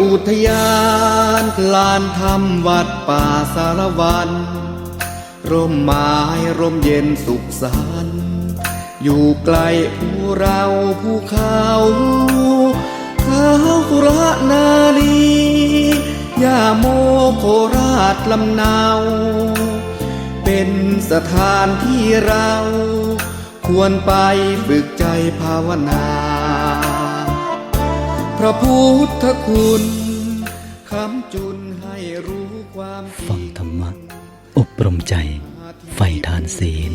อุทยานลานธรรมวัดป่าสารวัน ร่มไม้ร่มเย็นสุขสันต์อยู่ไกลผู้เราผู้เขาเขาสุระนาลียาโมโคราชลำเนา เป็นสถานที่เรา ควรไปฝึกใจภาวนา ระพุทธคุณคำจุนให้รู้ความฟังริงธรรมะ อบรมใจ ไฟทานศีล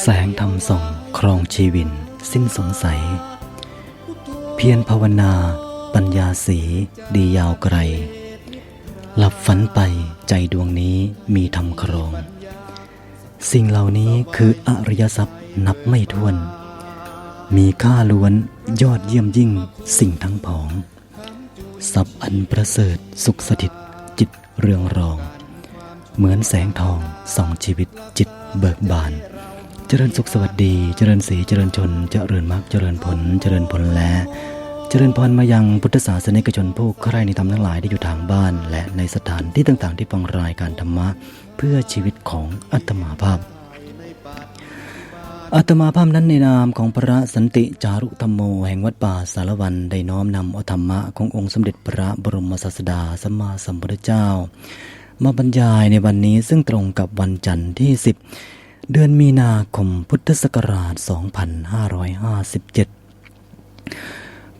แสงธรรมส่องครองชีวิน สิ้นสงสัย เพียรภาวนา ปัญญาสี ดียาวไกล หลับฝันไปใจดวงนี้มีธรรมครอง สิ่งเหล่านี้คืออริยทรัพย์นับไม่ถ้วน มีค่าล้วนยอดเยี่ยมยิ่งสิ่งทั้งผองทรัพย์อันประเสริฐสุขสถิตจิตเรืองรอง เหมือนแสงทองส่องชีวิตจิตเบิกบาน เจริญสุขสวัสดี เจริญสีเจริญชน เจริญมรรคเจริญผล เจริญผลและเจริญพรมายังพุทธศาสนิกชนผู้ใคร่ในธรรมทั้งหลายที่อยู่ทางบ้าน และในสถานที่ต่างๆ ที่ฟังรายการธรรมะ เพื่อชีวิตของอัตมาภาพ อาตมาภาพนั้นในนามของพระสันติจารุธรรมโมแห่งวัดป่าสารวันได้น้อมนำอธรรมะขององค์สมเด็จพระบรมศาสดาสัมมาสัมพุทธเจ้า มาบรรยายในวันนี้ซึ่งตรงกับวันจันทร์ที่ 10 เดือนมีนาคมพุทธศักราช 2557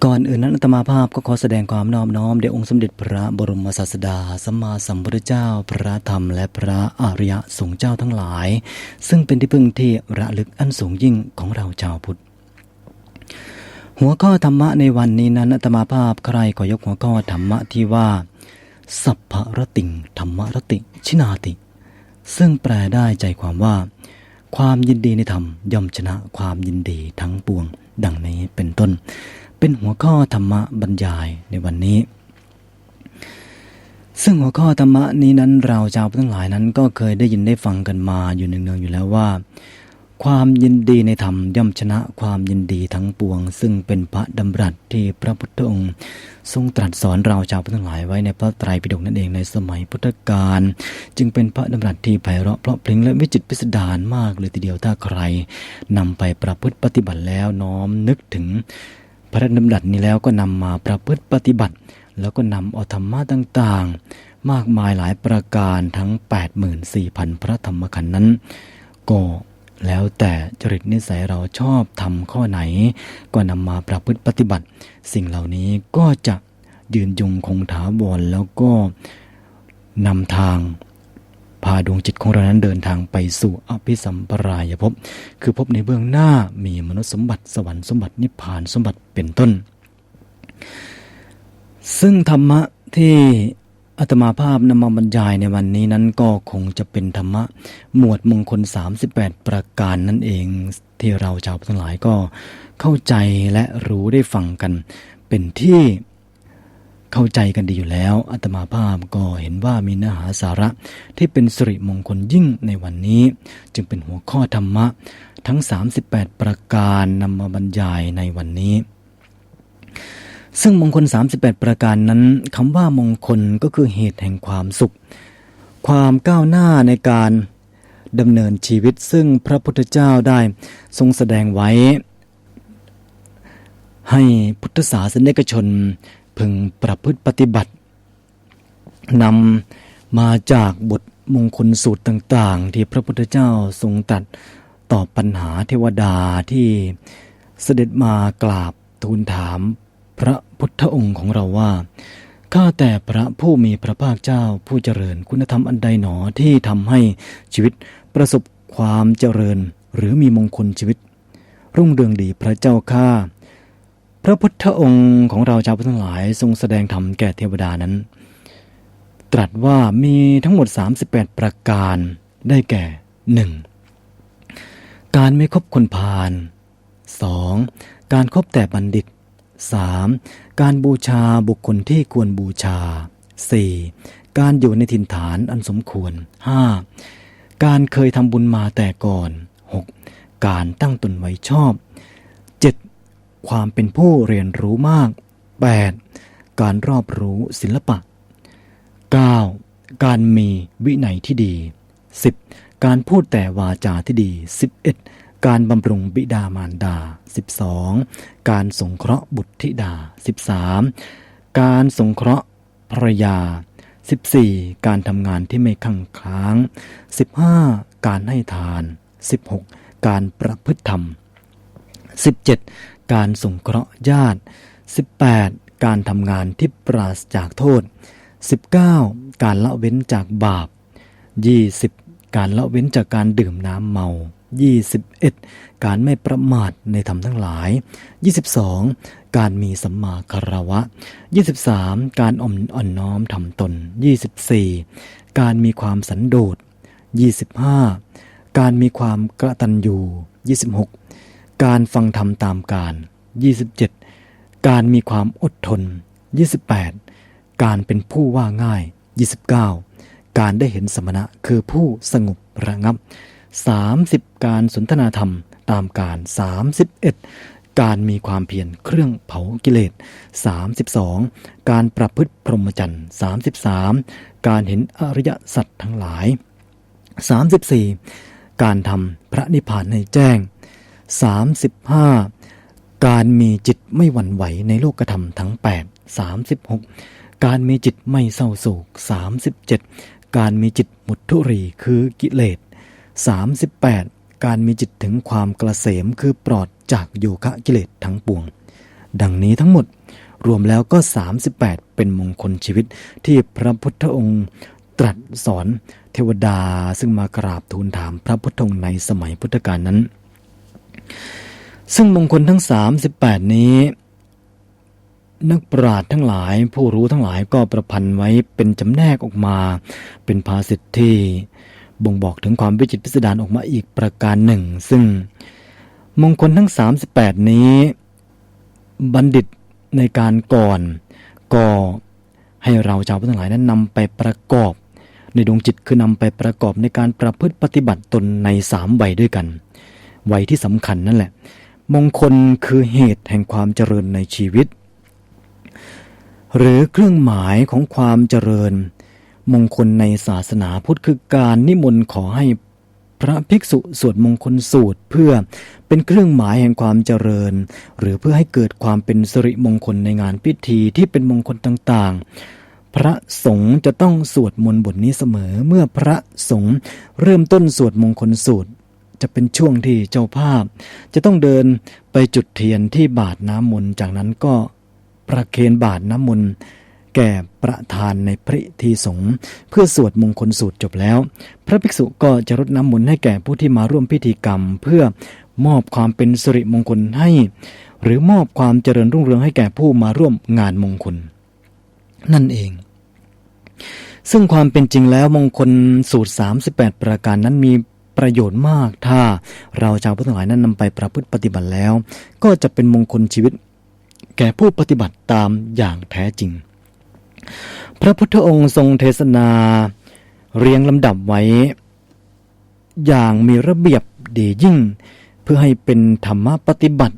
ก่อนอื่นนั้นอาตมาภาพก็ขอแสดงความนอบน้อมแด่องค์สมเด็จพระบรมศาสดาสัมมาสัมพุทธเจ้า พระธรรมและพระอริยสงฆ์เจ้าทั้งหลาย ซึ่งเป็นที่พึ่งที่ระลึกอันสูงยิ่งของเราชาวพุทธ หัวข้อธรรมะในวันนี้นั้นอาตมาภาพใครขอยกหัวข้อธรรมะที่ว่า สัพพะรติงธรรมรติชินาติ ซึ่งแปลได้ใจความว่า ความยินดีในธรรมย่อมชนะความยินดีทั้งปวง ดังนี้เป็นต้น เป็นหัวข้อธรรมะบรรยายในวันนี้ ซึ่งหัวข้อธรรมะนี้นั้นเราชาวพุทธทั้งหลายนั้นก็เคยได้ยินได้ฟังกันมาอยู่เนืองๆอยู่แล้วว่า ความยินดีในธรรมย่อมชนะความยินดีทั้งปวง ซึ่งเป็นพระดำรัสที่พระพุทธองค์ทรงตรัสสอนเราชาวพุทธทั้งหลายไว้ในพระไตรปิฎกนั่นเองในสมัยพุทธกาลจึงเป็นพระดำรัสที่ไพเราะเพราะพริ้งและวิจิตพิสดารมากเลยทีเดียวถ้าใครนำไปประพฤติปฏิบัติแล้วน้อมนึกถึง ระดำรัสนี้แล้วก็นำมาประพฤติปฏิบัติ แล้วก็นำเอาธรรมะต่างๆ มากมายหลายประการทั้ง 84,000 พระธรรมขันธ์นั้น ก็แล้วแต่จริตนิสัยเราชอบทำข้อไหน ก็นำมาประพฤติปฏิบัติ สิ่งเหล่านี้ก็จะยืนยงคงถาวรแล้วก็นำทาง พาดวงจิตของเรานั้นเดินทางไปสู่อภิสัมปรายภพ คือภพในเบื้องหน้ามีมนุษย์สมบัติสวรรค์สมบัตินิพพานสมบัติเป็นต้น ซึ่งธรรมะที่อาตมาภาพนำมาบรรยายในวันนี้นั้นก็คงจะเป็นธรรมะ หมวดมงคล 38 ประการนั่นเองที่เราชาวพุทธทั้งหลายก็เข้าใจและรู้ได้ฟังกันเป็นที่ เข้าใจกันดีอยู่แล้วอาตมาภาพก็เห็นว่ามีเนื้อหาสาระที่เป็นสิริมงคลยิ่งในวันนี้ จึงเป็นหัวข้อธรรมะทั้ง 38 ประการนำมาบรรยายในวันนี้ ซึ่งมงคล 38 ประการนั้นคำว่ามงคลก็คือเหตุแห่งความสุข ความก้าวหน้าในการดำเนินชีวิตซึ่งพระพุทธเจ้าได้ทรงแสดงไว้ ให้พุทธศาสนิกชน พึงประพฤติปฏิบัตินำมาจากบทมงคลสูตรต่างๆ ที่พระพุทธเจ้าทรงตัดตอบปัญหาเทวดาที่เสด็จมากราบทูลถามพระพุทธองค์ของเราว่า ข้าแต่พระผู้มีพระภาคเจ้าผู้เจริญคุณธรรมอันใดหนอที่ทำให้ชีวิตประสบความเจริญหรือมีมงคลชีวิต รุ่งเรืองดีพระเจ้าข้า พระพุทธองค์ของเราชาวพุทธทั้งหลายทรงแสดงธรรมแก่เทวดานั้น ตรัสว่ามีทั้งหมด 38 ประการได้แก่ 1. การไม่คบคนพาล 2. การครบแต่บัณฑิต 3. การบูชาบุคคลที่ควรบูชา 4. การอยู่ในถิ่นฐานอันสมควร 5. การเคยทำบุญมาแต่ก่อน 6. การตั้งตนไว้ชอบ ความเป็นผู้เรียนรู้มาก 8. การรอบรู้ศิลปะ 9. การมีวินัยที่ดี 10. การพูดแต่วาจาที่ดี 11. การบำรุงบิดามารดา 12. การสงเคราะห์บุตรธิดา 13. การสงเคราะห์ภรรยา 14. การทำงานที่ไม่ขังค้าง 15. การให้ทาน 16. การประพฤติธรรม 17. การสงเคราะห์ญาติ 18. การทำงานที่ปราศจากโทษ 19. การละเว้นจากบาป 20. การละเว้นจากการดื่มน้ำเมา 21. การไม่ประมาทในธรรมทั้งหลาย 22. การมีสัมมาคารวะ 23. การอ่อนอ่อนน้อมทำตน 24. การมีความสันโดษ 25. การมีความกระตันยู 26. การฟังธรรมตามการ 27. การมีความอดทน 28. การเป็นผู้ว่าง่าย 29. การได้เห็นสมณะคือผู้สงบระงับ 30. การสนทนาธรรมตามการ 31. การมีความเพียรเครื่องเผากิเลส 32. การประพฤติพรหมจรรย์ 33. การเห็นอริยสัจทั้งหลาย 34. การทำพระนิพพานให้แจ้ง 35. การมีจิตไม่หวั่นไหวในโลกธรรมทั้ง 8 36 การมีจิตไม่เศร้าโศก 37 การมีจิตหมดทุรีคือกิเลส 38. การมีจิตถึงความกระเสมคือปลอดจากโยคะกิเลสทั้งปวง ดังนี้ทั้งหมดรวมแล้วก็ 38 เป็นมงคลชีวิตที่พระพุทธองค์ตรัสสอนเทวดาซึ่งมากราบทูลถามพระพุทธองค์ในสมัยพุทธกาลนั้น ซึ่งมงคลทั้ง 38 นี้ นักปราชญ์ทั้งหลายผู้รู้ทั้งหลายก็ประพันธ์ไว้เป็นจำแนกออกมา เป็นภาษิตที่บ่งบอกถึงความวิจิตรพิสดารออกมาอีกประการหนึ่ง ซึ่งมงคลทั้ง 38 นี้ บัณฑิตในการก่อนก็ให้เราชาวพุทธทั้งหลายนั้นนำไปประกอบ ในดวงจิตคือนำไปประกอบในการประพฤติปฏิบัติตนในสามวัยด้วยกัน วัยที่สำคัญนั่นแหละ มงคลคือเหตุแห่งความเจริญในชีวิต หรือเครื่องหมายของความเจริญ มงคลในศาสนาพุทธคือการนิมนต์ขอให้พระภิกษุสวดมงคลสูตรเพื่อเป็นเครื่องหมายแห่งความเจริญ หรือเพื่อให้เกิดความเป็นสิริมงคลในงานพิธีที่เป็นมงคลต่างๆ พระสงฆ์จะต้องสวดมนต์บทนี้เสมอเมื่อพระสงฆ์เริ่มต้นสวดมงคลสูตร จะเป็นช่วงที่เจ้าภาพ จะต้องเดินไปจุดเทียนที่บาทน้ำมนต์จากนั้นก็ประเคนบาทน้ำมนต์แก่ประธานในพิธีสงฆ์เพื่อสวดมงคลสูตรจบแล้ว พระภิกษุก็จะรดน้ำมนต์ให้แก่ผู้ที่มาร่วมพิธีกรรม เพื่อมอบความเป็นสิริมงคลให้ หรือมอบความเจริญรุ่งเรืองให้แก่ผู้มาร่วมงานมงคล นั่นเอง ซึ่งความเป็นจริงแล้วมงคลสูตร 38 ประการนั้นมี ประโยชน์มาก ถ้าเราชาวพุทธหลายนั้นนำไปประพฤติปฏิบัติแล้ว ก็จะเป็นมงคลชีวิต แก่ผู้ปฏิบัติตามอย่างแท้จริง พระพุทธองค์ทรงเทศนาเรียงลำดับไว้ อย่างมีระเบียบดียิ่ง เพื่อให้เป็นธรรมปฏิบัติ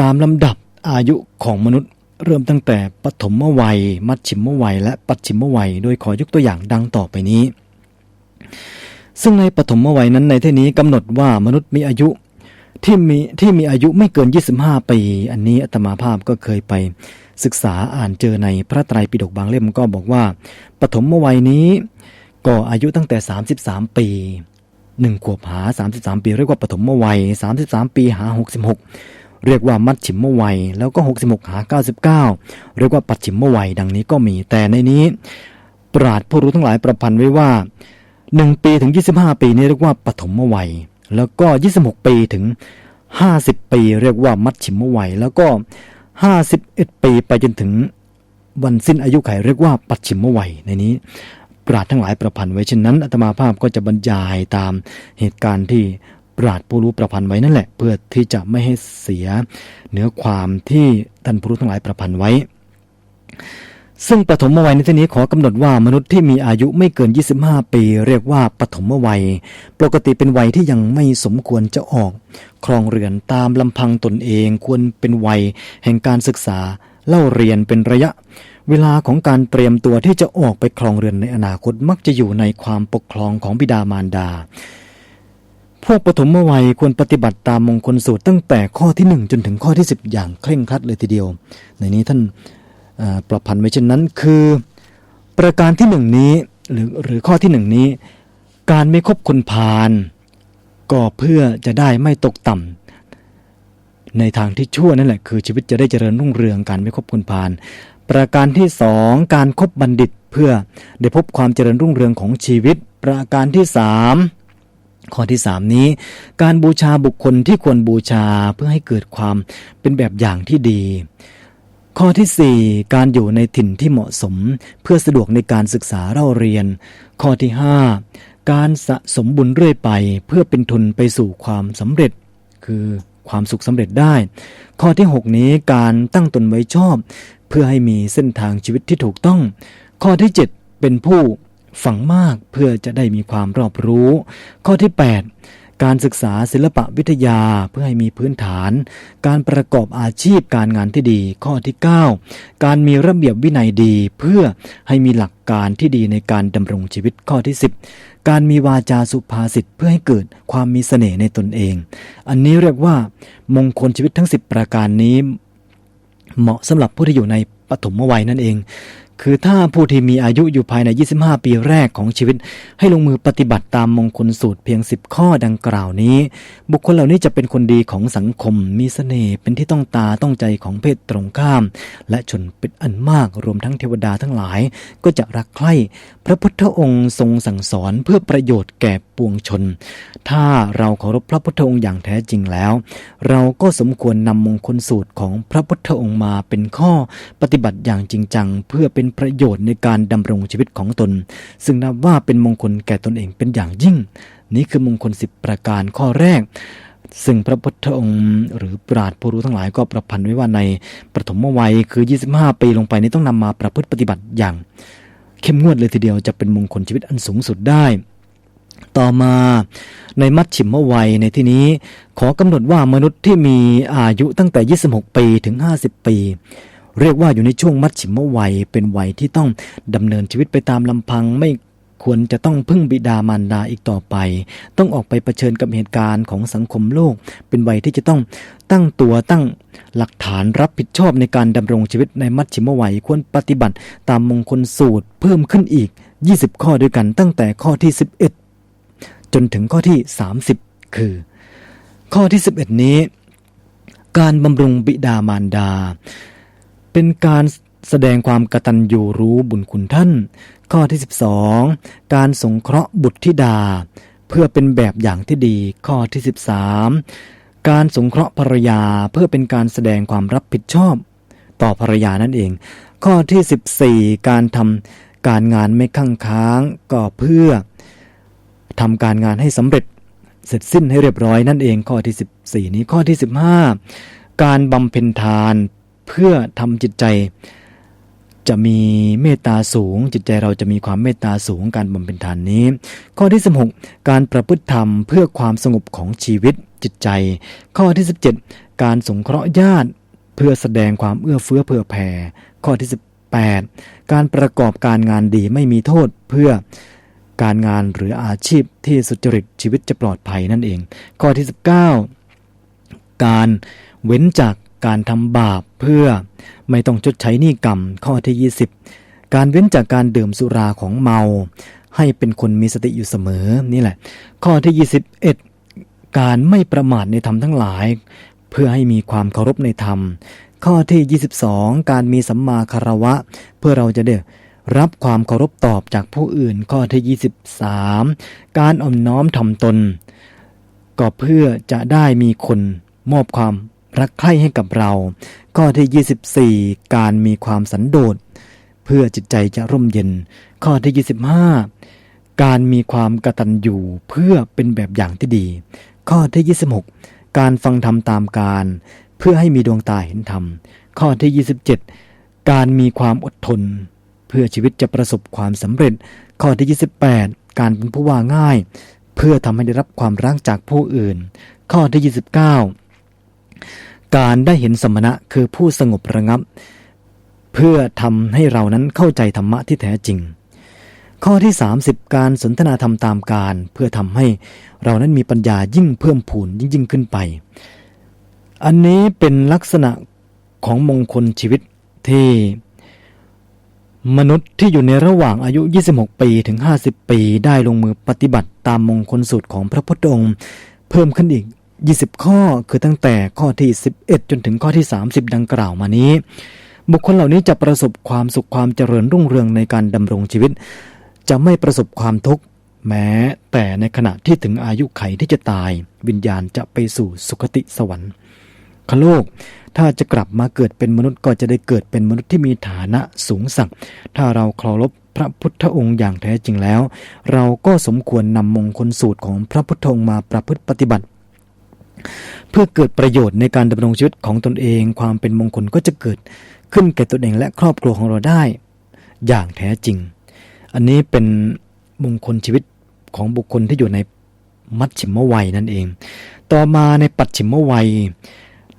ตามลำดับอายุของมนุษย์เริ่มตั้งแต่ปฐมวัย มัชชิมวัย และปัจฉิมวัย โดยขอยกตัวอย่างดังต่อไปนี้ ซึ่งในปฐมวัยนั้นในที่นี้กำหนดว่ามนุษย์มีอายุที่มีที่มีอายุไม่เกิน 25 ปี อันนี้อาตมาภาพก็เคยไป ศึกษาอ่านเจอในพระไตรปิฎกบางเล่มก็บอกว่า ปฐมวัยนี้ก็อายุตั้งแต่ 33 ปี1ขวบหา 33 ปี เรียกว่าปฐมวัย 33 ปีหา 66 เรียกว่ามัดฉิมวัย แล้วก็ 66 หา 99 เรียกว่าปัจฉิมวัย ดังนี้ก็มีแต่ในนี้ ปราดผู้รู้ทั้งหลายประพันธ์ไว้ว่า 1 ปีถึง 25 ปีนี้เรียกว่าปฐมวัย แล้วก็ 26 ปีถึง 50 ปี เรียกว่ามัดฉิมวัย แล้วก็ 51 ปีไปจนถึงวันสิ้นอายุไขเรียกว่าปัจฉิมวัยในนี้ปราดทั้งหลายประพันธ์ไว้เช่นนั้นอาตมาภาพก็จะบรรยายตามเหตุการณ์ที่ปราดผู้รู้ประพันธ์ไว้นั่นแหละ เพื่อที่จะไม่ให้เสียเนื้อความที่ท่านผู้รู้ทั้งหลายประพันธ์ไว้ ซึ่งปฐมวัยในที่นี้ขอกำหนดว่ามนุษย์ที่มีอายุไม่เกิน 25 ปี เรียกว่าปฐมวัย ปกติเป็นวัยที่ยังไม่สมควรจะออก ครองเรือนตามลำพังตนเองควรเป็นวัย แห่งการศึกษาเล่าเรียนเป็นระยะ เวลาของการเตรียมตัวที่จะออกไปครองเรือนในอนาคตมักจะอยู่ในความปกครองของบิดามารดา พวกปฐมวัยควรปฏิบัติตามมงคลสูตรตั้งแต่ข้อที่หนึ่งจนถึงข้อที่สิบอย่างเคร่งครัดเลยทีเดียว ในนี้ท่าน ประพันธ์ไว้เช่นนั้นคือ ประการที่หนึ่งนี้หรือหรือข้อที่หนึ่งนี้ การไม่คบคนพาลก็เพื่อจะได้ไม่ตกต่ำในทางที่ชั่วนั่นแหละคือชีวิตจะได้เจริญรุ่งเรืองการไม่คบคนพาลประการที่สองการครบบัณฑิตเพื่อได้พบความเจริญรุ่งเรืองของชีวิต ประการที่สามข้อที่สามนี้ การบูชาบุคคลที่ควรบูชาเพื่อให้เกิดความเป็นแบบอย่างที่ดี ข้อที่ 4 การอยู่ในถิ่นที่เหมาะสม เพื่อสะดวกในการศึกษาเล่าเรียน ข้อที่ 5 การสะสมบุญเรื่อยไป เพื่อเป็นทุนไปสู่ความสำเร็จ คือความสุขสำเร็จได้ ข้อที่ 6 นี้การตั้งตนไว้ชอบ เพื่อให้มีเส้นทางชีวิตที่ถูกต้อง ข้อที่ 7 เป็นผู้ฝังมากเพื่อจะได้มีความรอบรู้ ข้อที่ 8 การศึกษาศิลปะวิทยาเพื่อให้มีพื้นฐาน การประกอบอาชีพการงานที่ดี ข้อที่ 9 การมีระเบียบวินัยดีเพื่อให้มีหลักการที่ดีในการดำรงชีวิตข้อที่ 10 การมีวาจาสุภาษิตเพื่อให้เกิดความมีเสน่ห์ในตนเอง อันนี้เรียกว่ามงคลชีวิตทั้ง 10 ประการนี้ เหมาะสำหรับผู้ที่อยู่ในปฐมวัยนั่นเอง คือถ้าผู้ที่มีอายุอยู่ภายใน 25 ปีแรกของชีวิต ให้ลงมือปฏิบัติตามมงคลสูตรเพียง 10 ข้อดังกล่าวนี้ บุคคลเหล่านี้จะเป็นคนดีของสังคม มีเสน่ห์เป็นที่ต้องตาต้องใจของเพศตรงข้าม และชนเป็นอันมากรวมทั้งเทวดาทั้งหลาย ก็จะรักใคร่พระพุทธองค์ทรงสั่งสอนเพื่อประโยชน์แก่ปวงชน ถ้าเราเคารพพระพุทธองค์อย่างแท้จริงแล้ว เราก็สมควรนำมงคลสูตรของพระพุทธองค์มาเป็นข้อปฏิบัติอย่างจริงจังเพื่อเป็นประโยชน์ในการดำรงชีวิตของตน ซึ่งนับว่าเป็นมงคลแก่ตนเองเป็นอย่างยิ่ง นี่คือมงคลสิบประการข้อแรก ซึ่งพระพุทธองค์หรือปราดผู้รู้ทั้งหลายก็ประพันธ์ไว้ว่าในปฐมวัยคือ 25 ปีลงไปนี้ต้องนำมาประพฤติปฏิบัติอย่าง เข้มงวดเลยทีเดียวจะเป็นมงคลชีวิตอันสูงสุดได้ต่อมาในมัชชิมวัยในที่นี้ ขอกำหนดว่ามนุษย์ที่มีอายุตั้งแต่ 26 ปีถึง 50 ปี เรียกว่าอยู่ในช่วงมัชชิมวัย เป็นวัยที่ต้องดำเนินชีวิตไปตามลำพังไม่ควรจะต้องพึ่งบิดามารดาอีกต่อไป ต้องออกไปเผชิญกับเหตุการณ์ของสังคมโลก เป็นวัยที่จะต้องตั้งตัวตั้งหลักฐานรับผิดชอบในการดำรงชีวิตในมัชชิมวัยควรปฏิบัติตามมงคลสูตรเพิ่มขึ้นอีก 20 ข้อด้วยกันตั้งแต่ข้อที่ 11 จนถึงข้อที่ 30 คือ ข้อที่ 11 นี้ การบำรุงบิดามารดา เป็นการแสดงความกตัญญูรู้บุญคุณท่าน ข้อที่ 12 การสงเคราะห์บุตรธิดา เพื่อเป็นแบบอย่างที่ดี ข้อที่ 13 การสงเคราะห์ภรรยาเพื่อเป็นการแสดงความรับผิดชอบ ต่อภรรยานั่นเอง ข้อที่ 14 การทำการงานไม่ข้างค้างก็เพื่อทำการงานให้สำเร็จเสร็จสิ้นให้เรียบร้อยนั่นเองข้อที่ 14 นี้ข้อที่ 15 การบำเพ็ญทาน เพื่อทำจิตใจ จะมีเมตตาสูง จิตใจเราจะมีความเมตตาสูงการบำเพ็ญทานนี้ ข้อที่ 16 การประพฤติธรรมเพื่อความสงบของชีวิตจิตใจ ข้อที่ 17 การสงเคราะห์ญาติ เพื่อแสดงความเอื้อเฟื้อเผื่อแผ่ ข้อที่18การประกอบการงานดีไม่มีโทษเพื่อการงานหรืออาชีพที่สุจริตชีวิตจะปลอดภัยนั่นเอง ข้อที่ 19 การเว้นจาก การทำบาปเพื่อไม่ต้องชดใช้หนี้กรรมข้อที่ 20 การเว้นจากการดื่มสุราของเมา ให้เป็นคนมีสติอยู่เสมอนี่แหละ ข้อที่ 21 การไม่ประมาทในธรรมทั้งหลาย เพื่อให้มีความเคารพในธรรม ข้อที่ 22 การมีสัมมาคารวะ เพื่อเราจะได้รับความเคารพตอบจากผู้อื่นข้อที่ 23 การอ่อมน้อมทำตน ก็เพื่อจะได้มีคนมอบความ รักใคร่ให้กับเรา ข้อที่ 24 การมีความสันโดษ เพื่อจิตใจจะร่มเย็น ข้อที่ 25 การมีความกตัญญูเพื่อเป็นแบบอย่างที่ดี ข้อที่ 26 การฟังธรรมตามการ เพื่อให้มีดวงตาเห็นธรรม ข้อที่ 27 การมีความอดทน เพื่อชีวิตจะประสบความสำเร็จ ข้อที่ 28 การเป็นผู้ว่าง่าย เพื่อทำให้ได้รับความรักจากผู้อื่น ข้อที่ 29 การได้เห็นสมณะคือผู้สงบระงับ เพื่อทำให้เรานั้นเข้าใจธรรมะที่แท้จริง ข้อที่ 30 การสนทนาธรรมตามการ เพื่อทำให้เรานั้นมีปัญญายิ่งเพิ่มพูนยิ่งยิ่งขึ้นไป อันนี้เป็นลักษณะของมงคลชีวิตที่มนุษย์ที่อยู่ในระหว่างอายุ 26 ปีถึง 50 ปี ได้ลงมือปฏิบัติตามมงคลสูตรของพระพุทธองค์ เพิ่มขึ้นอีก 20 ข้อคือตั้งแต่ข้อที่ 11 จนถึงข้อที่ 30 ดังกล่าวมานี้ บุคคลเหล่านี้จะประสบความสุขความเจริญรุ่งเรืองในการดำรงชีวิต จะไม่ประสบความทุกข์แม้แต่ในขณะที่ถึงอายุไขที่จะตาย วิญญาณจะไปสู่สุคติสวรรค์คโลก ถ้าจะกลับมาเกิดเป็นมนุษย์ก็จะได้เกิดเป็นมนุษย์ที่มีฐานะสูงสักถ้าเราเคารพพระพุทธองค์อย่างแท้จริงแล้ว เราก็สมควรนำมงคลสูตรของพระพุทธองค์มาประพฤติปฏิบัติ เพื่อเกิดประโยชน์ในการดำรงชีวิตของตนเอง ความเป็นมงคลก็จะเกิดขึ้นแก่ตนเองและครอบครัวของเราได้ อย่างแท้จริง อันนี้เป็นมงคลชีวิตของบุคคลที่อยู่ในมัชชิมวัยนั่นเอง ต่อมาในปัจฉิมวัย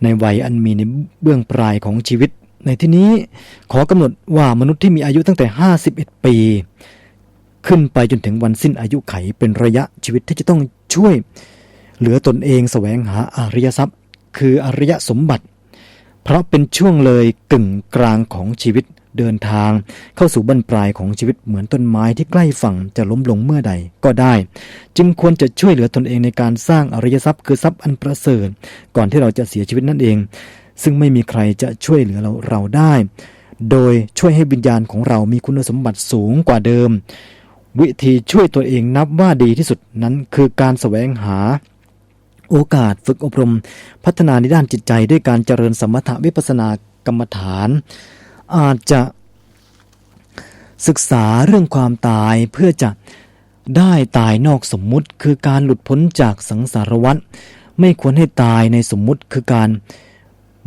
ในวัยอันมีในเบื้องปลายของชีวิต ในที่นี้ขอกำหนดว่ามนุษย์ที่มีอายุตั้งแต่ 51 ปี ขึ้นไปจนถึงวันสิ้นอายุไขเป็นระยะชีวิตที่จะต้องช่วย เหลือตนเองแสวงหาอริยทรัพย์ คืออริยสมบัติ เพราะเป็นช่วงเลยกึ่งกลางของชีวิตเดินทาง เข้าสู่บรรปลายของชีวิตเหมือนต้นไม้ที่ใกล้ฝั่งจะล้มลงเมื่อใดก็ได้ จึงควรจะช่วยเหลือตนเองในการสร้างอริยทรัพย์คือทรัพย์อันประเสริฐก่อนที่เราจะเสียชีวิตนั่นเอง ซึ่งไม่มีใครจะช่วยเหลือเราเราได้ โดยช่วยให้วิญญาณของเรามีคุณสมบัติสูงกว่าเดิม วิธีช่วยตัวเองนับว่าดีที่สุดนั้นคือการแสวงหา โอกาสฝึกอบรม พัฒนาในด้านจิตใจด้วยการเจริญสมถะวิปัสสนากรรมฐาน อาจจะศึกษาเรื่องความตายเพื่อจะได้ตายนอกสมมุติ คือการหลุดพ้นจากสังสารวัฏไม่ควรให้ตายในสมมุติคือการ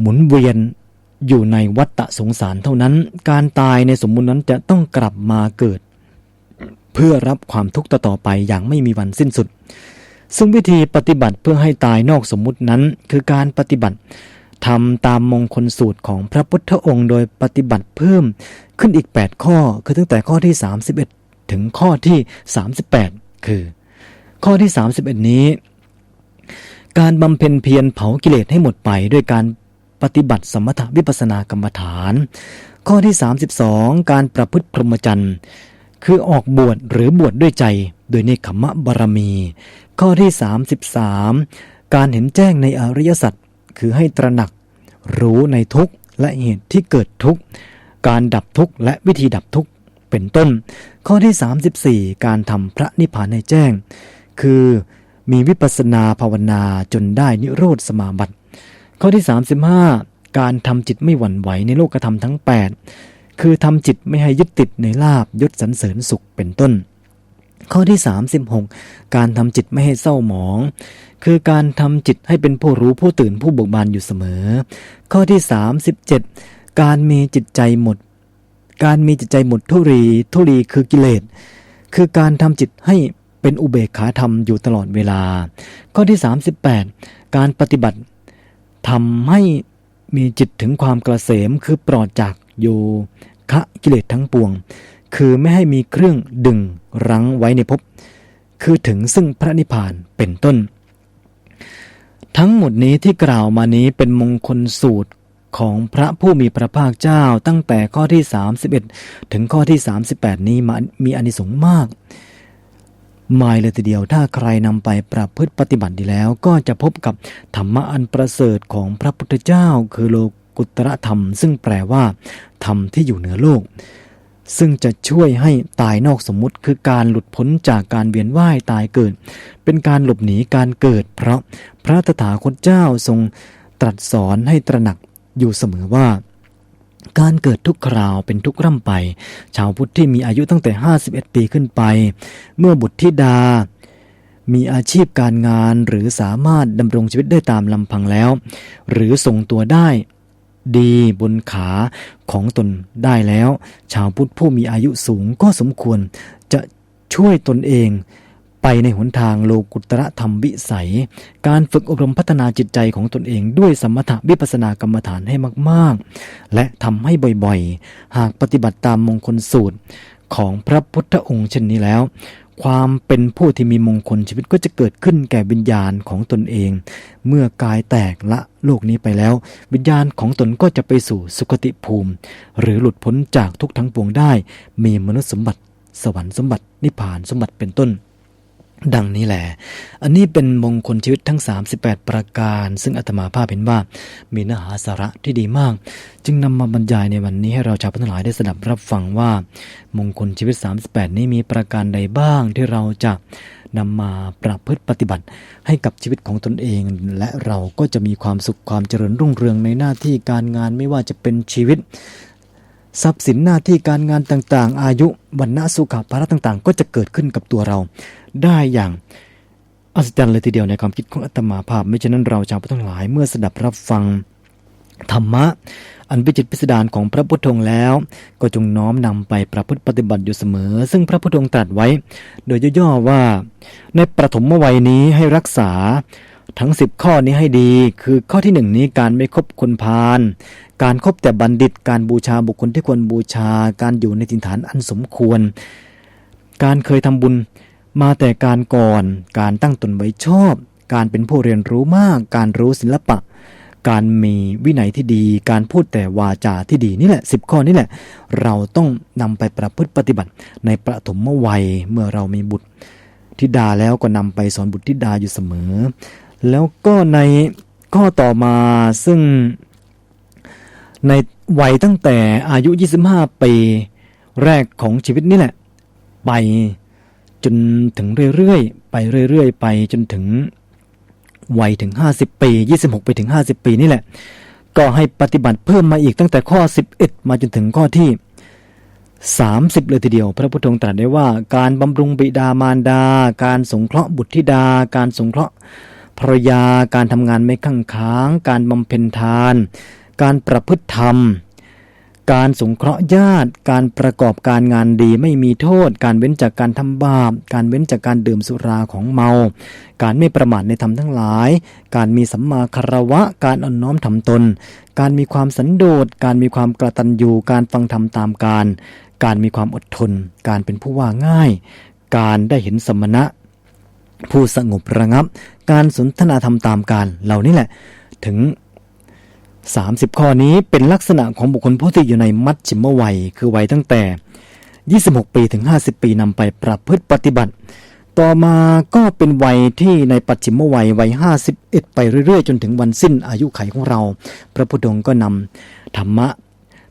หมุนเวียนอยู่ในวัฏฏะสงสารเท่านั้น การตายในสมมุตินั้นจะต้องกลับมาเกิด เพื่อรับความทุกข์ต่อไปอย่างไม่มีวันสิ้นสุด ซึ่งวิธีปฏิบัติเพื่อให้ตายนอกสมมุตินั้น คือการปฏิบัติทำตามมงคลสูตรของพระพุทธองค์โดยปฏิบัติเพิ่มขึ้นอีก 8 ข้อ คือตั้งแต่ข้อที่ 31 ถึงข้อที่ 38 คือ ข้อที่ 31 นี้ การบำเพ็ญเพียรเผากิเลสให้หมดไปด้วยการปฏิบัติสมถวิปัสสนากรรมฐาน ข้อที่ 32 การประพฤติพรหมจรรย์ คือออกบวชหรือบวชดด้วยใจ โดยในขมะบารมี ข้อที่ 33 การเห็นแจ้งในอริยสัจคือให้ตระหนัก รู้ในทุกข์และเหตุที่เกิดทุกข์ การดับทุกข์และวิธีดับทุกข์เป็นต้น ข้อที่ 34 การทำพระนิพพานให้แจ้ง คือมีวิปัสสนาภาวนาจนได้นิโรธสมาบัติ ข้อที่ 35 การทำจิตไม่หวั่นไหวในโลกธรรมทั้ง 8 คือทำจิตไม่ให้ยึดติดในลาบยศสรรเสริญสุขเป็นต้น ข้อที่ 36 การทำจิตไม่ให้เศร้าหมอง คือการทำจิตให้เป็นผู้รู้ผู้ตื่นผู้เบิกบานอยู่เสมอ ข้อที่ 37 การมีจิตใจหมด การมีจิตใจหมดทุรีทุรีคือกิเลสคือการทำจิตให้เป็นอุเบกขาธรรมอยู่ตลอดเวลา ข้อที่ 38 การปฏิบัติทำให้มีจิตถึงความกระเสมคือปลอดจาก โยคะกิเลสทั้งปวง คือไม่ให้มีเครื่องดึงรั้งไว้ในภพคือถึงซึ่งพระนิพพานเป็นต้น ทั้งหมดนี้ที่กล่าวมานี้เป็นมงคลสูตรของพระผู้มีพระภาคเจ้าตั้งแต่ข้อที่ 31 ถึงข้อที่ 38 นี้มามีอานิสงส์มากหมายเลยทีเดียวถ้าใครนำไปประพฤติปฏิบัติดีแล้ว ก็จะพบกับธรรมะอันประเสริฐของพระพุทธเจ้าคือโล กุตระธรรม ซึ่งแปลว่า ธรรมที่อยู่เหนือโลก ซึ่งจะช่วยให้ตายนอกสมมุติคือการหลุดพ้นจากการเวียนว่ายตายเกิด เป็นการหลบหนีการเกิด เพราะพระตถาคตเจ้าทรงตรัสสอนให้ตระหนักอยู่เสมอว่าการเกิดทุกคราวเป็นทุกร่ำไป ชาวพุทธที่มีอายุตั้งแต่ 51 ปีขึ้นไป เมื่อบุตรธิดา มีอาชีพการงานหรือสามารถดำรงชีวิตได้ตามลำพังแล้ว หรือทรงตัวได้ ดีบนขาของตนได้แล้ว ชาวพุทธผู้มีอายุสูงก็สมควรจะช่วยตนเองไปในหนทางโลกุตระธรรมวิสัย การฝึกอบรมพัฒนาจิตใจของตนเองด้วยสมถะวิปัสสนากรรมฐานให้มาก ๆ และทำให้บ่อย ๆ หากปฏิบัติตามมงคลสูตรของพระพุทธองค์เช่นนี้แล้ว ความเป็นผู้ที่มีมงคลชีวิตก็จะเกิดขึ้นแก่วิญญาณของตนเอง เมื่อกายแตกละโลกนี้ไปแล้ว วิญญาณของตนก็จะไปสู่สุคติภูมิ หรือหลุดพ้นจากทุกทั้งปวงได้ มีมนุษย์สมบัติ สวรรค์สมบัตินิพพานสมบัติเป็นต้น ดังนี้แหละ อันนี้เป็นมงคลชีวิตทั้ง 38 ประการ ซึ่งอาตมาภาพเห็นว่ามีเนื้อหาสาระที่ดีมาก จึงนำมาบรรยายในวันนี้ให้เราชาวพุทธหลายได้สดับรับฟังว่า มงคลชีวิต 38 นี้มีประการใดบ้างที่เราจะนำมาประพฤติปฏิบัติให้กับชีวิตของตนเอง และเราก็จะมีความสุขความเจริญรุ่งเรืองในหน้าที่การงานไม่ว่าจะเป็นชีวิต ทรัพย์สินหน้าที่การงานต่างๆ อายุวันณะสุขภาระต่างๆ ก็จะเกิดขึ้นกับตัวเรา ได้อย่างอัศจรรย์เลยทีเดียวในความคิดของอาตมาภาพ ไม่เช่นนั้นเราชาวพุทธทั้งหลายเมื่อสดับรับฟังธรรมะ อันวิจิตพิสดารของพระพุทธองค์แล้ว ก็จงน้อมนำไปประพฤติปฏิบัติอยู่เสมอ ซึ่งพระพุทธองค์ตรัสไว้ โดยย่อๆว่า ในประถมวัยนี้ให้รักษา ทั้งสิบข้อนี้ให้ดี คือข้อที่หนึ่งนี้การไม่คบคนพาลการครบแต่บัณฑิต การบูชาบุคคลที่ควรบูชา การอยู่ในถิ่นฐานอันสมควร การเคยทำบุญมาแต่การก่อน การตั้งตนไว้ชอบ การเป็นผู้เรียนรู้มาก การรู้ศิลปะ การมีวินัยที่ดี การพูดแต่วาจาที่ดีนี่แหละสิบข้อนี่แหละ เราต้องนำไปประพฤติปฏิบัติในประถมวัยเมื่อเรามีบุตรธิดาแล้วก็นำไปสอนบุตรธิดาอยู่เสมอ แล้วก็ในข้อต่อมาซึ่งในวัยตั้งแต่อายุ 25 ปีแรกของชีวิตนี่แหละ ไปจนถึงเรื่อยๆ ไปเรื่อยๆ ไปจนถึงวัยถึง 50 ปี 26 ไปถึง 50 ปีนี่แหละ ก็ให้ปฏิบัติเพิ่มมาอีกตั้งแต่ข้อ 11 มาจนถึงข้อที่ 30 เลยทีเดียว พระพุทธองค์ตรัสได้ว่า การบำรุงบิดามารดา การสงเคราะห์บุตรธิดา การสงเคราะห์ ภรยาการทำงานไม่ข้างค้าง การบำเพ็ญทาน การประพฤติธรรม การสงเคราะห์ญาติ การประกอบการงานดีไม่มีโทษ การเว้นจากการทำบาป การเว้นจากการดื่มสุราของเมา การไม่ประมาทในธรรมทั้งหลาย การมีสัมมาคารวะ การอ่อนน้อมถ่อมตน การมีความสันโดษ การมีความกระตันยูการฟังธรรมตามการ การมีความอดทน การเป็นผู้ว่าง่าย การได้เห็นสมณะ ผู้สงบระงับ การสนทนาธรรมตามการเหล่านี้แหละ ถึง 30 ข้อนี้เป็นลักษณะของบุคคลผู้ที่อยู่ในมัชชิมวัย คือวัยตั้งแต่ 26 ปีถึง 50 ปีนำไปประพฤติปฏิบัติ ต่อมาก็เป็นวัยที่ในปัจฉิมวัยวัย 51 ไปเรื่อยๆ จนถึงวันสิ้นอายุไขของเรา พระพุทธองค์ก็นำธรรมะ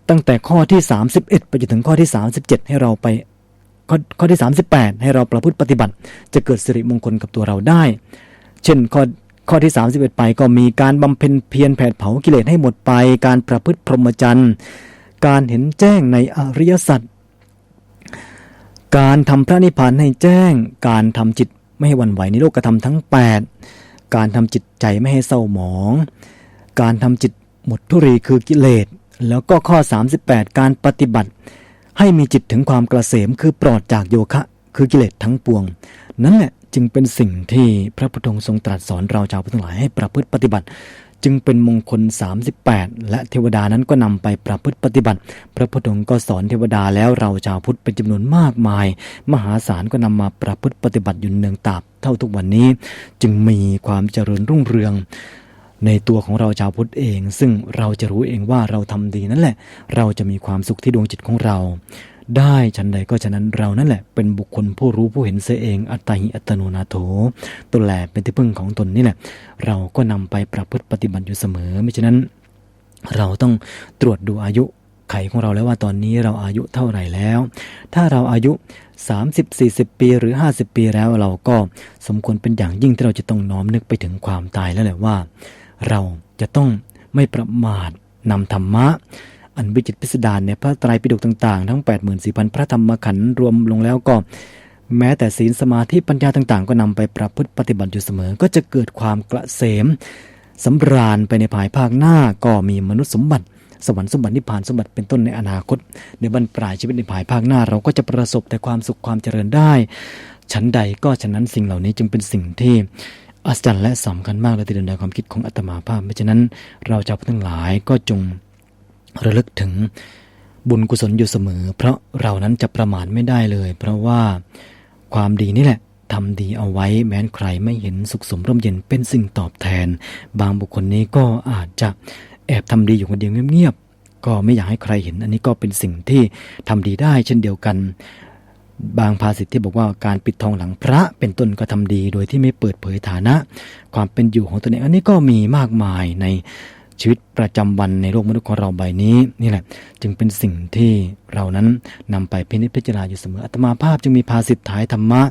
ตั้งแต่ข้อที่ 31 ไปจนถึงข้อที่ 37 ให้เราไป ข้อข้อที่ 38 ให้เราประพฤติปฏิบัติ จะเกิดสิริมงคลกับตัวเราได้ เช่นข้อข้อที่ 31 ไปก็มีการบำเพ็ญเพียรแผดเผากิเลสให้หมดไป การประพฤติพรหมจรรย์การเห็นแจ้งในอริยสัจการทำพระนิพพานให้แจ้ง การทำจิตไม่ให้วันไหวในโลกธรรมทั้ง 8 การทำจิตใจไม่ให้เศร้าหมอง การทำจิตหมดทุรีคือกิเลส แล้วก็ข้อ 38 การปฏิบัติ ให้มีจิตถึงความกระเสมคือปลอดจากโยคะ คือกิเลสทั้งปวง นั่นแหละจึงเป็นสิ่งที่พระพุทธองค์ทรงตรัสสอนเราชาวพุทธทั้งหลายให้ประพฤติปฏิบัติ จึงเป็นมงคล 38 และเทวดานั้นก็นำไปประพฤติปฏิบัติ พระพุทธองค์ก็สอนเทวดาแล้วเราชาวพุทธเป็นจำนวนมากมาย มหาศาลก็นำมาประพฤติปฏิบัติอยู่เนืองตาบเท่าทุกวันนี้ จึงมีความเจริญรุ่งเรือง ในตัวของเราชาวพุทธเอง ซึ่งเราจะรู้เองว่าเราทำดีนั่นแหละ เราจะมีความสุขที่ดวงจิตของเรา ได้ฉันใดก็ฉะนั้นเรานั่นแหละ เป็นบุคคลผู้รู้ผู้เห็นเสียเองอัตติอัตโนนาโถตนแหละเป็นที่พึ่งของตนนี่แหละ เราก็นำไปประพฤติปฏิบัติอยู่เสมอไม่ฉะนั้น เราต้องตรวจดูอายุไขของเราแล้วว่าตอนนี้เราอายุเท่าไหร่แล้ว ถ้าเราอายุ 30-40 ปีหรือ 50 ปีแล้วเราก็สมควรเป็นอย่างยิ่งที่เราจะต้องน้อมนึกไปถึงความตายแล้วแหละว่า เราจะต้องไม่ประมาทนำธรรมะ อันวิจิตพิสดารในพระไตรปิฎกต่างๆ ทั้ง 84,000 พระธรรมขันธ์รวมลงแล้วก็แม้แต่ศีลสมาธิปัญญาต่างๆ ก็นำไปประพฤติปฏิบัติอยู่เสมอ ก็จะเกิดความกระเสมสำราญไปในภายภาคหน้าก็มีมนุษย์สมบัติสวรรค์สมบัตินิพพานสมบัติเป็นต้นในอนาคต ในบรรปลายชีวิตในภายภาคหน้า เราก็จะประสบแต่ความสุขความเจริญได้ ชั้นใดก็ฉะนั้นสิ่งเหล่านี้จึงเป็นสิ่งที่ อัศจรรย์และสำคัญมากเลยทีเดียวในความคิดของอาตมาภาพเพราะฉะนั้นเราชาวพุทธทั้งหลายก็จงระลึกถึงบุญกุศลอยู่เสมอ เพราะเรานั้นจะประมาทไม่ได้เลย เพราะว่าความดีนี่แหละทำดีเอาไว้แม้นใครไม่เห็นสุขสมร่มเย็นเป็นสิ่งตอบแทน บางบุคคลนี้ก็อาจจะแอบทำดีอยู่คนเดียวเงียบๆก็ไม่อยากให้ใครเห็น อันนี้ก็เป็นสิ่งที่ทำดีได้เช่นเดียวกัน บางภาษิตที่บอกว่าการปิดทองหลังพระเป็นต้นก็ทำดี โดยที่ไม่เปิดเผยฐานะ ความเป็นอยู่ของตนเองอันนี้ก็มีมากมายในชีวิตประจำวันในโลกมนุษย์ของเราใบนี้นี่แหละ จึงเป็นสิ่งที่เรานั้นนำไปพินิจพิจารณาอยู่เสมออัตมาภาพจึงมีภาษิตท้ายธรรมะ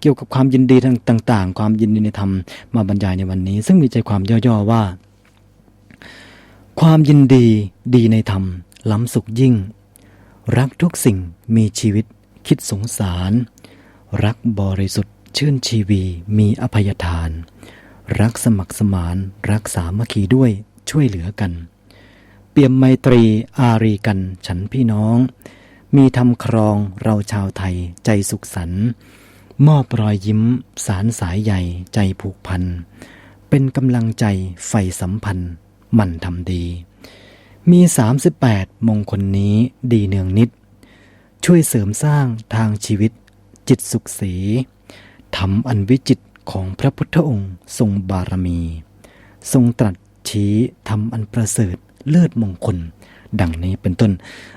เกี่ยวกับความยินดีต่าง ๆ ความยินดีในธรรมมาบรรยายในวันนี้ ซึ่งมีใจความย่อๆว่า ความยินดีดีในธรรมล้ำสุขยิ่ง รักทุกสิ่งมีชีวิต คิดสงสาร รักบริสุทธิ์ชื่นชีวีมีอภัยทาน รักสมัครสมาน รักสามัคคีด้วยช่วยเหลือกัน เปี่ยมไมตรีอารีกันฉันพี่น้อง มีทำครองเราชาวไทยใจสุขสันมอบรอยยิ้ม สารสายใหญ่ใจผูกพัน เป็นกำลังใจใฝ่สัมพันธ์มั่นทำดี มี 38 มงคลนี้ดีเนืองนิด ช่วยเสริมสร้างทางชีวิต จิตสุขสีทำอันวิจิตของพระพุทธองค์ทรงบารมี ทรงตรัสชี้ทำอันประเสริฐเลิศมงคล ดังนี้เป็นต้น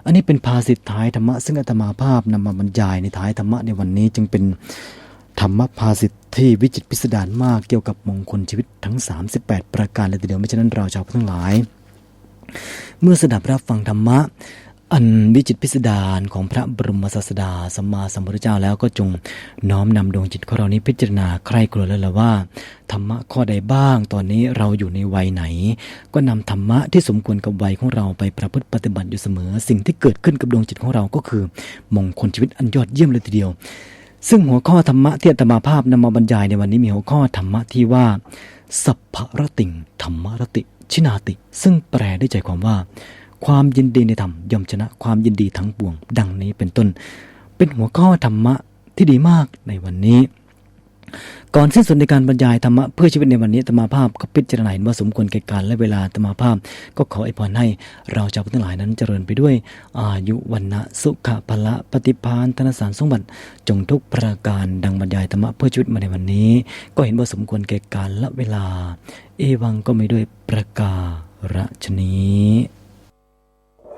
อันนี้เป็นภาษิท้ายธรรมะ ซึ่งอาตมาภาพนำมาบรรยายในท้ายธรรมะในวันนี้จึงเป็นธรรมภาษิตที่วิจิตพิสดารมากเกี่ยวกับมงคลชีวิตทั้ง 38 ประการเลยทีเดียวไม่ฉะนั้นเราชาวพุทธทั้งหลาย เมื่อสดับรับฟังธรรมะ อันวิจิตพิสดารของพระบรมศาสดาสัมมาสัมพุทธเจ้าแล้วก็จงน้อมนำดวงจิตของเรานี้พิจารณาใคร่ครวญแล้วละว่า ธรรมะข้อใดบ้าง ตอนนี้เราอยู่ในวัยไหน ก็นำธรรมะที่สมควรกับวัยของเราไปประพฤติปฏิบัติอยู่เสมอ สิ่งที่เกิดขึ้นกับดวงจิตของเราก็คือมงคลชีวิตอันยอดเยี่ยมเลยทีเดียว ซึ่งหัวข้อธรรมะที่อาตมาภาพนำมาบรรยายในวันนี้มีหัวข้อธรรมะที่ว่า สัพพะรติงธรรมรติ ชินาติ ซึ่งแปลได้ใจความว่า ความยินดีในธรรมย่อมชนะความยินดีทั้งปวง ดังนี้เป็นต้น เป็นหัวข้อธรรมะที่ดีมากในวันนี้ ก่อนสิ้นสุดในการบรรยายธรรมะเพื่อชีวิตในวันนี้อาตมาภาพก็พิจารณาเห็นว่าสมควรแก่การและเวลาอาตมาภาพ ก็ขออวยพรให้เราชาวพุทธทั้งหลายนั้นเจริญไปด้วยอายุวันนะสุขะพละปฏิพานธนสารสมบัติจงทุกประการดังบรรยายธรรมะเพื่อชีวิตมาในวันนี้ ก็เห็นว่าสมควรแก่การและเวลา เอวังก็ไม่ด้วยประการฉนี้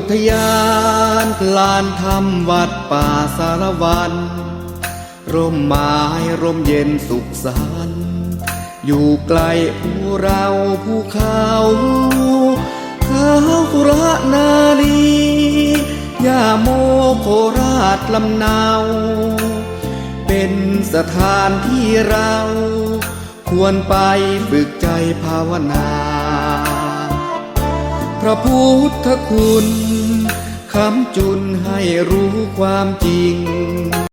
อุทยานลานธรรมวัดป่าสารวัน ร่มไม้ร่มเย็นสุขสันอยู่ไกลภูเราภูเขาเขาคุระนาลียาโมโคราชลำเนาเป็นสถานที่เรา ควรไปฝึกใจภาวนา พระพุทธคุณ คำจุนให้รู้ความจริง